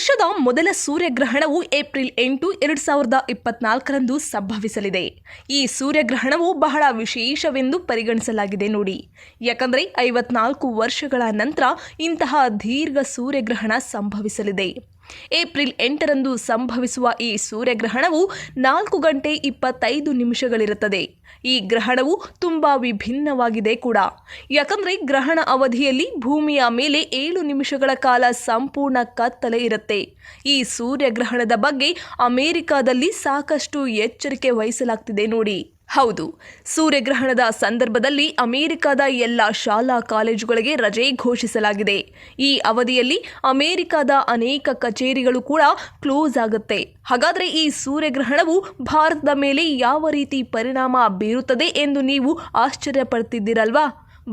ವರ್ಷದ ಮೊದಲ ಸೂರ್ಯಗ್ರಹಣವು ಏಪ್ರಿಲ್ ಎಂಟು, ಎರಡು ಸಾವಿರದ ಇಪ್ಪತ್ನಾಲ್ಕರಂದು ಸಂಭವಿಸಲಿದೆ. ಈ ಸೂರ್ಯಗ್ರಹಣವು ಬಹಳ ವಿಶೇಷವೆಂದು ಪರಿಗಣಿಸಲಾಗಿದೆ ನೋಡಿ. ಯಾಕಂದರೆ ಐವತ್ನಾಲ್ಕು ವರ್ಷಗಳ ನಂತರ ಇಂತಹ ದೀರ್ಘ ಸೂರ್ಯಗ್ರಹಣ ಸಂಭವಿಸಲಿದೆ. ಏಪ್ರಿಲ್ ಎಂಟರಂದು ಸಂಭವಿಸುವ ಈ ಸೂರ್ಯಗ್ರಹಣವು ನಾಲ್ಕು ಗಂಟೆ ಇಪ್ಪತ್ತೈದು ನಿಮಿಷಗಳಿರುತ್ತದೆ. ಈ ಗ್ರಹಣವು ತುಂಬ ವಿಭಿನ್ನವಾಗಿದೆ ಕೂಡ. ಯಾಕಂದರೆ ಗ್ರಹಣ ಅವಧಿಯಲ್ಲಿ ಭೂಮಿಯ ಮೇಲೆ ಏಳು ನಿಮಿಷಗಳ ಕಾಲ ಸಂಪೂರ್ಣ ಕತ್ತಲೆ ಇರುತ್ತೆ. ಈ ಸೂರ್ಯಗ್ರಹಣದ ಬಗ್ಗೆ ಅಮೆರಿಕಾದಲ್ಲಿ ಸಾಕಷ್ಟು ಎಚ್ಚರಿಕೆ ವಹಿಸಲಾಗ್ತಿದೆ ನೋಡಿ. ಹೌದು, ಸೂರ್ಯಗ್ರಹಣದ ಸಂದರ್ಭದಲ್ಲಿ ಅಮೆರಿಕದ ಎಲ್ಲ ಶಾಲಾ ಕಾಲೇಜುಗಳಿಗೆ ರಜೆ ಘೋಷಿಸಲಾಗಿದೆ. ಈ ಅವಧಿಯಲ್ಲಿ ಅಮೆರಿಕದ ಅನೇಕ ಕಚೇರಿಗಳು ಕೂಡ ಕ್ಲೋಸ್ ಆಗುತ್ತೆ. ಹಾಗಾದರೆ ಈ ಸೂರ್ಯಗ್ರಹಣವು ಭಾರತದ ಮೇಲೆ ಯಾವ ರೀತಿ ಪರಿಣಾಮ ಬೀರುತ್ತದೆ ಎಂದು ನೀವು ಆಶ್ಚರ್ಯಪಡ್ತಿದ್ದೀರಲ್ವಾ?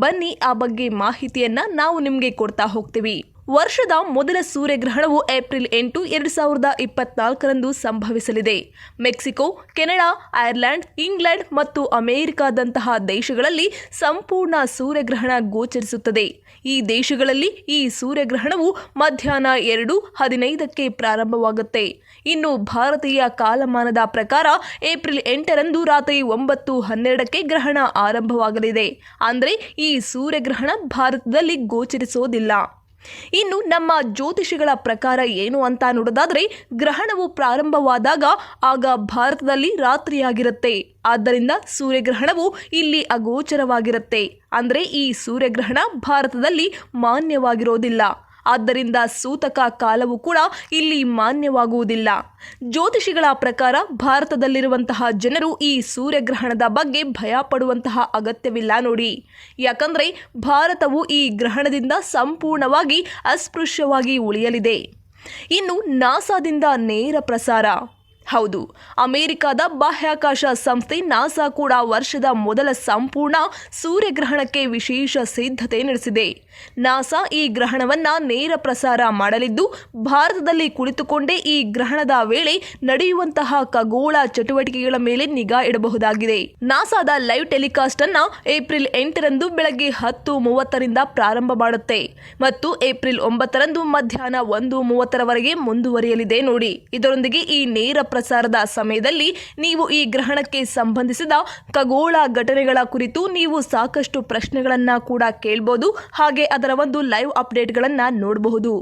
ಬನ್ನಿ ಆ ಬಗ್ಗೆ ಮಾಹಿತಿಯನ್ನು ನಾವು ನಿಮಗೆ ಕೊಡ್ತಾ ಹೋಗ್ತೀವಿ. ವರ್ಷದ ಮೊದಲ ಸೂರ್ಯಗ್ರಹಣವು ಏಪ್ರಿಲ್ ಎಂಟು, ಎರಡು ಸಾವಿರದ ಇಪ್ಪತ್ನಾಲ್ಕರಂದು ಸಂಭವಿಸಲಿದೆ. ಮೆಕ್ಸಿಕೋ, ಕೆನಡಾ, ಐರ್ಲೆಂಡ್, ಇಂಗ್ಲೆಂಡ್ ಮತ್ತು ಅಮೆರಿಕಾದಂತಹ ದೇಶಗಳಲ್ಲಿ ಸಂಪೂರ್ಣ ಸೂರ್ಯಗ್ರಹಣ ಗೋಚರಿಸುತ್ತದೆ. ಈ ದೇಶಗಳಲ್ಲಿ ಈ ಸೂರ್ಯಗ್ರಹಣವು ಮಧ್ಯಾಹ್ನ ಎರಡು, ಹದಿನೈದಕ್ಕೆ ಪ್ರಾರಂಭವಾಗುತ್ತೆ. ಇನ್ನು ಭಾರತೀಯ ಕಾಲಮಾನದ ಪ್ರಕಾರ ಏಪ್ರಿಲ್ ಎಂಟರಂದು ರಾತ್ರಿ ಒಂಬತ್ತು, ಹನ್ನೆರಡಕ್ಕೆ ಗ್ರಹಣ ಆರಂಭವಾಗಲಿದೆ. ಅಂದರೆ ಈ ಸೂರ್ಯಗ್ರಹಣ ಭಾರತದಲ್ಲಿ ಗೋಚರಿಸೋದಿಲ್ಲ. ಇನ್ನು ನಮ್ಮ ಜ್ಯೋತಿಷಿಗಳ ಪ್ರಕಾರ ಏನು ಅಂತ ನೋಡೋದಾದ್ರೆ ಗ್ರಹಣವು ಪ್ರಾರಂಭವಾದಾಗ ಆಗ ಭಾರತದಲ್ಲಿ ರಾತ್ರಿಯಾಗಿರುತ್ತೆ. ಆದ್ದರಿಂದ ಸೂರ್ಯಗ್ರಹಣವು ಇಲ್ಲಿ ಅಗೋಚರವಾಗಿರುತ್ತೆ. ಅಂದರೆ ಈ ಸೂರ್ಯಗ್ರಹಣ ಭಾರತದಲ್ಲಿ ಮಾನ್ಯವಾಗಿರೋದಿಲ್ಲ. ಆದ್ದರಿಂದ ಸೂತಕ ಕಾಲವು ಕೂಡ ಇಲ್ಲಿ ಮಾನ್ಯವಾಗುವುದಿಲ್ಲ. ಜ್ಯೋತಿಷಿಗಳ ಪ್ರಕಾರ ಭಾರತದಲ್ಲಿರುವಂತಹ ಜನರು ಈ ಸೂರ್ಯಗ್ರಹಣದ ಬಗ್ಗೆ ಭಯ ಪಡುವಂತಹ ಅಗತ್ಯವಿಲ್ಲ ನೋಡಿ. ಯಾಕಂದರೆ ಭಾರತವು ಈ ಗ್ರಹಣದಿಂದ ಸಂಪೂರ್ಣವಾಗಿ ಅಸ್ಪೃಶ್ಯವಾಗಿ ಉಳಿಯಲಿದೆ. ಇನ್ನು ನಾಸಾದಿಂದ ನೇರ ಪ್ರಸಾರ. ಹೌದು. ಅಮೆರಿಕದ ಬಾಹ್ಯಾಕಾಶ ಸಂಸ್ಥೆ ನಾಸಾ ಕೂಡ ವರ್ಷದ ಮೊದಲ ಸಂಪೂರ್ಣ ಸೂರ್ಯಗ್ರಹಣಕ್ಕೆ ವಿಶೇಷ ಸಿದ್ಧತೆ ನಡೆಸಿದೆ. ನಾಸಾ ಈ ಗ್ರಹಣವನ್ನು ನೇರ ಪ್ರಸಾರ ಮಾಡಲಿದ್ದು, ಭಾರತದಲ್ಲಿ ಕುಳಿತುಕೊಂಡೇ ಈ ಗ್ರಹಣದ ವೇಳೆ ನಡೆಯುವಂತಹ ಖಗೋಳ ಚಟುವಟಿಕೆಗಳ ಮೇಲೆ ನಿಗಾ ಇಡಬಹುದಾಗಿದೆ. ನಾಸಾದ ಲೈವ್ ಟೆಲಿಕಾಸ್ಟ್ ಅನ್ನ ಏಪ್ರಿಲ್ ಎಂಟರಂದು ಬೆಳಗ್ಗೆ ಹತ್ತು ಮೂವತ್ತರಿಂದ ಪ್ರಾರಂಭ ಮಾಡುತ್ತೆ. ಮತ್ತು ಏಪ್ರಿಲ್ ಒಂಬತ್ತರಂದು ಮಧ್ಯಾಹ್ನ ಒಂದು ಮೂವತ್ತರವರೆಗೆ ಮುಂದುವರಿಯಲಿದೆ ನೋಡಿ. ಇದರೊಂದಿಗೆ ಈ ನೇರ ಪ್ರಸಾರದ ಸಮಯದಲ್ಲಿ ನೀವು ಈ ಗ್ರಹಣಕ್ಕೆ ಸಂಬಂಧಿಸಿದ ಖಗೋಳ ಘಟನೆಗಳ ಕುರಿತು ನೀವು ಸಾಕಷ್ಟು ಪ್ರಶ್ನೆಗಳನ್ನು ಕೂಡ ಕೇಳಬಹುದು ಹಾಗೆ ಅದರ ಒಂದು ಲೈವ್ ಅಪ್ಡೇಟ್ಗಳನ್ನು ನೋಡಬಹುದು.